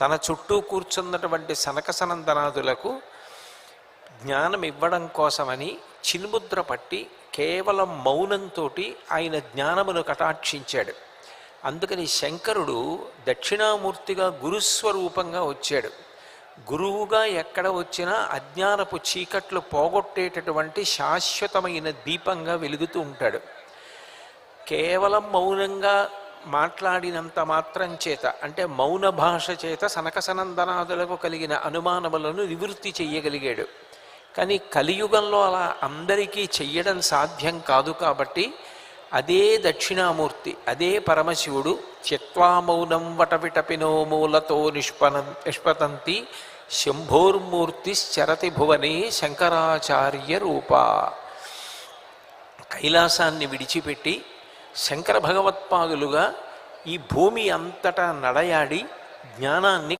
తన చుట్టూ కూర్చున్నటువంటి సనక సనందనాదులకు జ్ఞానం ఇవ్వడం కోసమని చిన్ముద్ర పట్టి కేవలం మౌనంతో ఆయన జ్ఞానమును కటాక్షించాడు. అందుకని శంకరుడు దక్షిణామూర్తిగా గురుస్వరూపంగా వచ్చాడు. గురువుగా ఎక్కడ వచ్చినా అజ్ఞానపు చీకట్లు పోగొట్టేటటువంటి శాశ్వతమైన దీపంగా వెలుగుతూ ఉంటాడు. కేవలం మౌనంగా మాట్లాడినంత మాత్రం చేత అంటే మౌన భాష చేత సనక సనందనాదులకు కలిగిన అనుమానములను నివృత్తి చెయ్యగలిగాడు. కానీ కలియుగంలో అలా అందరికీ చెయ్యడం సాధ్యం కాదు కాబట్టి అదే దక్షిణామూర్తి అదే పరమశివుడు చిత్వామౌనం వటవిటపినో మూలతో నిష్పన నిష్పతంతి శంభోర్మూర్తి చరతి భువనే శంకరాచార్య రూప కైలాసాన్ని విడిచిపెట్టి శంకర భగవత్పాదులుగా ఈ భూమి అంతటా నడయాడి జ్ఞానాన్ని